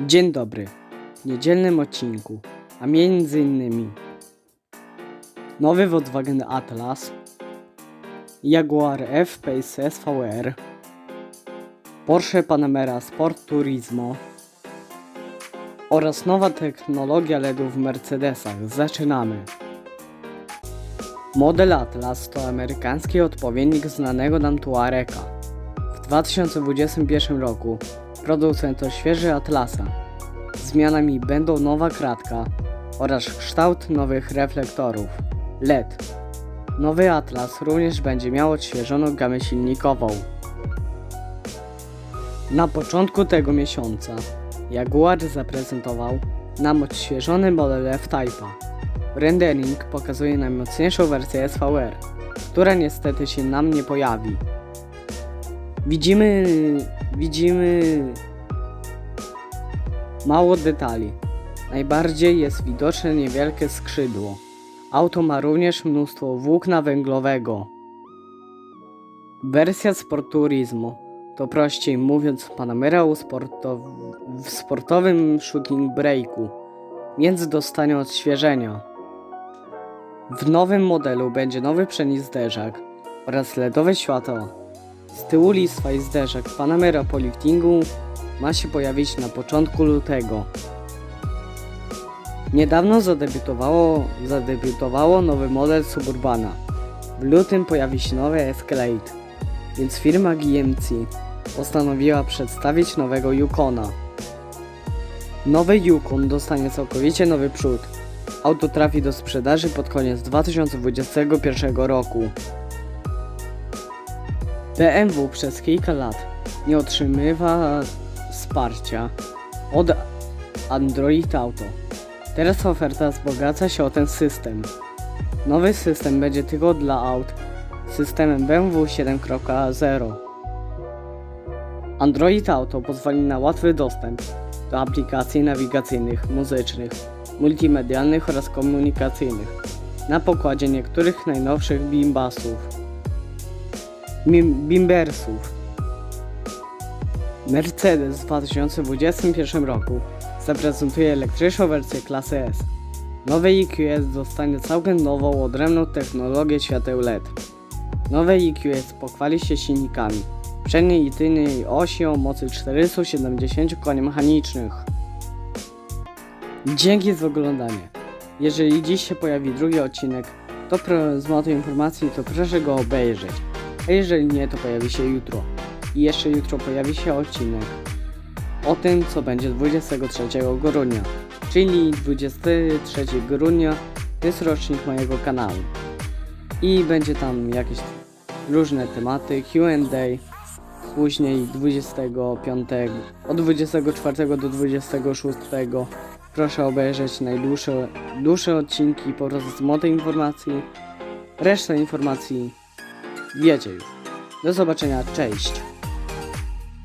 Dzień dobry. W niedzielnym odcinku, a między innymi nowy Volkswagen Atlas, Jaguar F-Pace SVR, Porsche Panamera Sport Turismo oraz nowa technologia LEDów w Mercedesach. Zaczynamy. Model Atlas to amerykański odpowiednik znanego nam Tuarega. W 2021 roku producent to świeży Atlasa. Zmianami będą nowa kratka oraz kształt nowych reflektorów LED. Nowy Atlas również będzie miał odświeżoną gamę silnikową. Na początku tego miesiąca Jaguar zaprezentował nam odświeżony model F-Type'a. Rendering pokazuje najmocniejszą wersję SVR, która niestety się nam nie pojawi. Widzimy, widzimy mało detali. Najbardziej jest widoczne niewielkie skrzydło. Auto ma również mnóstwo włókna węglowego. Wersja Sport to prościej mówiąc Panamera u sportow- w sportowym shooting breaku, więc dostanie odświeżenia. W nowym modelu będzie nowy zderzak oraz LEDowe światła. Z tyłu listwa i zderzak Panamera po liftingu ma się pojawić na początku lutego. Niedawno zadebiutowało, zadebiutowało nowy model Suburbana. W lutym pojawi się nowy Escalade, więc firma GMC postanowiła przedstawić nowego Yukona. Nowy Yukon dostanie całkowicie nowy przód. Auto trafi do sprzedaży pod koniec 2021 roku. BMW przez kilka lat nie otrzymywa wsparcia od Android Auto. Teraz oferta wzbogaca się o ten system. Nowy system będzie tylko dla aut systemem BMW 7.0. Android Auto pozwoli na łatwy dostęp do aplikacji nawigacyjnych, muzycznych, multimedialnych oraz komunikacyjnych na pokładzie niektórych najnowszych bimbasów. Bim- Bimbersów. Mercedes w 2021 roku zaprezentuje elektryczną wersję klasy S. Nowy EQS dostanie całkiem nową, odrębną technologię świateł LED. Nowe EQS pochwali się silnikami przedniej i tylnej osi o mocy 470 koni mechanicznych. Dzięki za oglądanie. Jeżeli dziś się pojawi drugi odcinek, to z informacji, to proszę go obejrzeć. A jeżeli nie, to pojawi się jutro. I jeszcze jutro pojawi się odcinek o tym, co będzie 23 grudnia. Czyli 23 grudnia jest rocznik mojego kanału. I będzie tam jakieś różne tematy, Q&A. Później 25, od 24 do 26 proszę obejrzeć najdłuższe dłuższe odcinki po prostu z moty informacji. Resztę informacji wiecie już. Do zobaczenia, cześć!